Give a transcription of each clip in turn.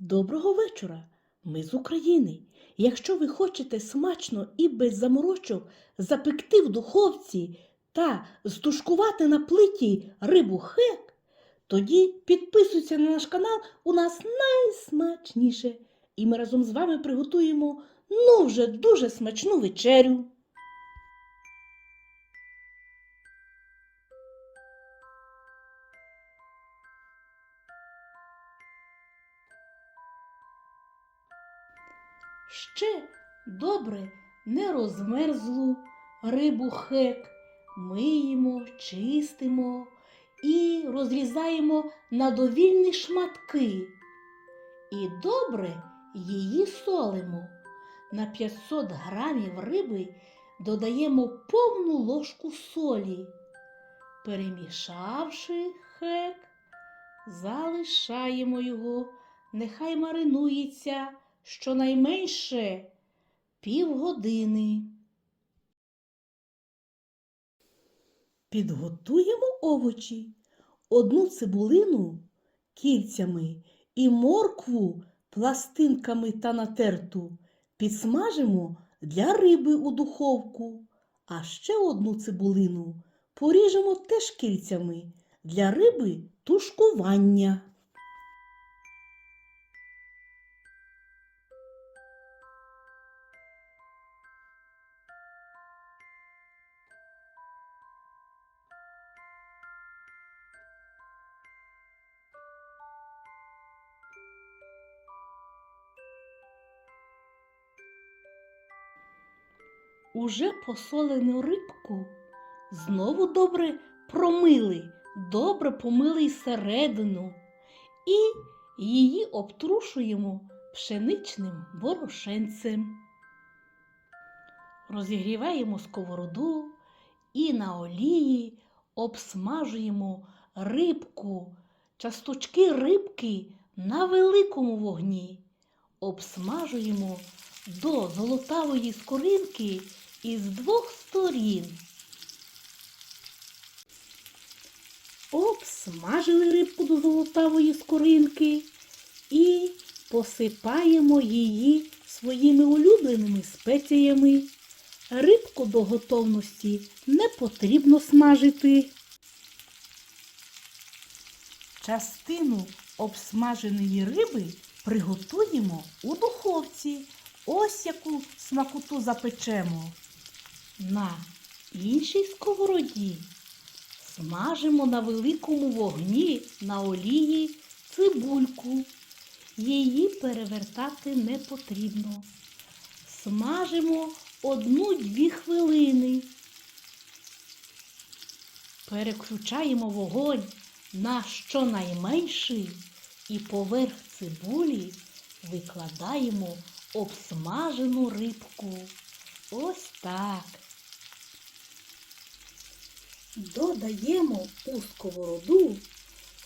Доброго вечора! Ми з України. Якщо ви хочете смачно і без заморочок запекти в духовці та стушкувати на плиті рибу хек, тоді підписуйся на наш канал, у нас найсмачніше. І ми разом з вами приготуємо ну вже дуже смачну вечерю. Ще добре не розмерзлу рибу хек миємо, чистимо і розрізаємо на довільні шматки. І добре її солимо. На 500 грамів риби додаємо повну ложку солі. Перемішавши хек, залишаємо його, нехай маринується щонайменше півгодини. Підготуємо овочі, одну цибулину кільцями і моркву пластинками та натерту підсмажимо для риби у духовку, а ще одну цибулину поріжемо теж кільцями для риби тушкування. Уже посолену рибку знову добре промили, добре помили й середину і її обтрушуємо пшеничним борошенцем. Розігріваємо сковороду і на олії обсмажуємо рибку, часточки рибки на великому вогні. Обсмажуємо до золотавої скоринки із двох сторін. Обсмажили рибку до золотавої скоринки і посипаємо її своїми улюбленими спеціями. Рибку до готовності не потрібно смажити. Частину обсмаженої риби приготуємо у духовці. Ось яку смакоту запечемо. На іншій сковороді смажимо на великому вогні на олії цибульку. Її перевертати не потрібно. Смажимо одну-дві хвилини. Переключаємо вогонь на щонайменший і поверх цибулі викладаємо обсмажену рибку. Ось так. Додаємо у сковороду,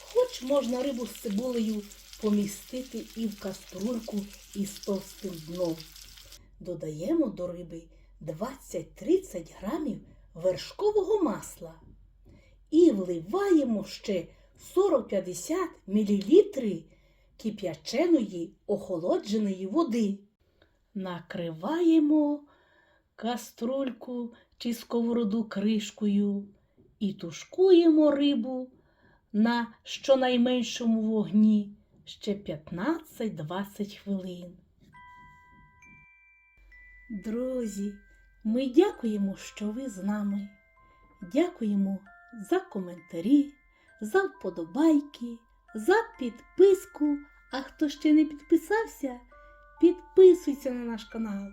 хоч можна рибу з цибулею помістити і в каструльку із товстим дном. Додаємо до риби 20-30 грамів вершкового масла і вливаємо ще 40-50 мл кип'яченої охолодженої води. Накриваємо каструльку чи сковороду кришкою і тушкуємо рибу на щонайменшому вогні ще 15-20 хвилин. Друзі, ми дякуємо, що ви з нами. Дякуємо за коментарі, за вподобайки, за підписку. А хто ще не підписався, підписуйся на наш канал.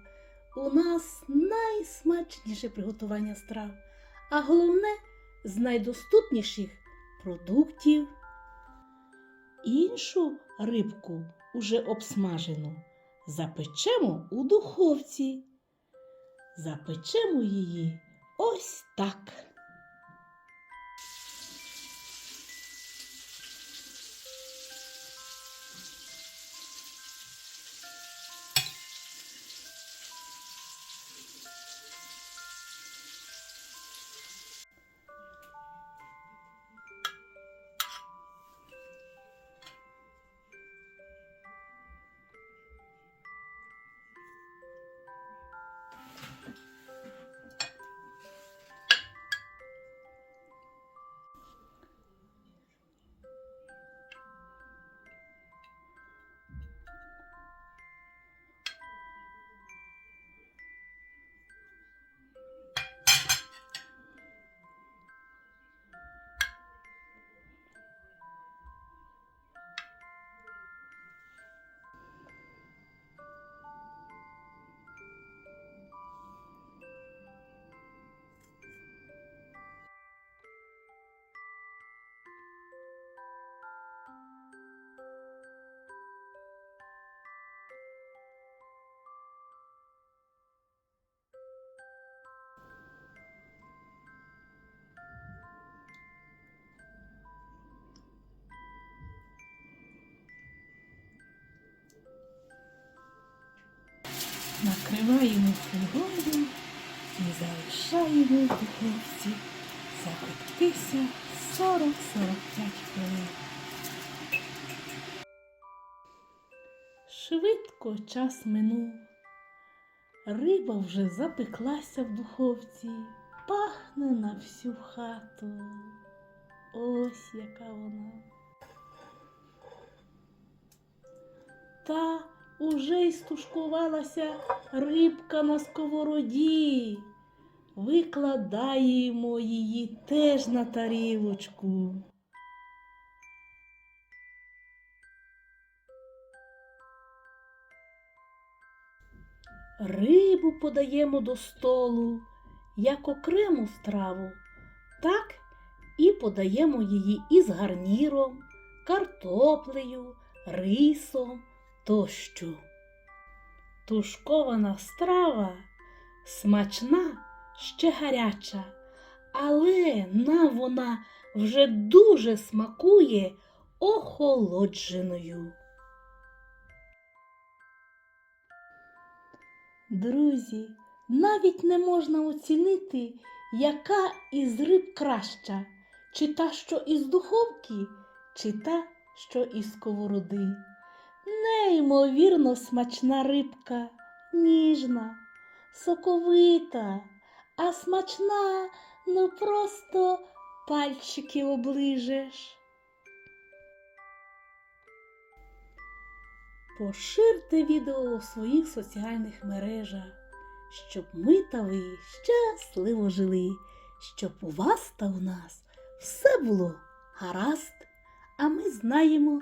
У нас найсмачніше приготування страв, а головне з найдоступніших продуктів. Іншу рибку, уже обсмажену, запечемо у духовці. Запечемо її ось так. Накриваємо фольгою і залишаємо духовці запектися 40-45 хвилин. Швидко час минув. Риба вже запеклася в духовці, пахне на всю хату. Ось яка вона. Та уже й стушкувалася рибка на сковороді. Викладаємо її теж на тарілочку. Рибу подаємо до столу як окрему страву, так і подаємо її із гарніром, картоплею, рисом тощо. Тушкована страва смачна, ще гаряча, але нам вона вже дуже смакує охолодженою. Друзі, навіть не можна оцінити, яка із риб краща, чи та, що із духовки, чи та, що із сковороди. Неймовірно смачна рибка, ніжна, соковита, а смачна, ну просто пальчики оближеш. Поширте відео у своїх соціальних мережах, щоб ми та ви щасливо жили, щоб у вас та у нас все було гаразд, а ми знаємо,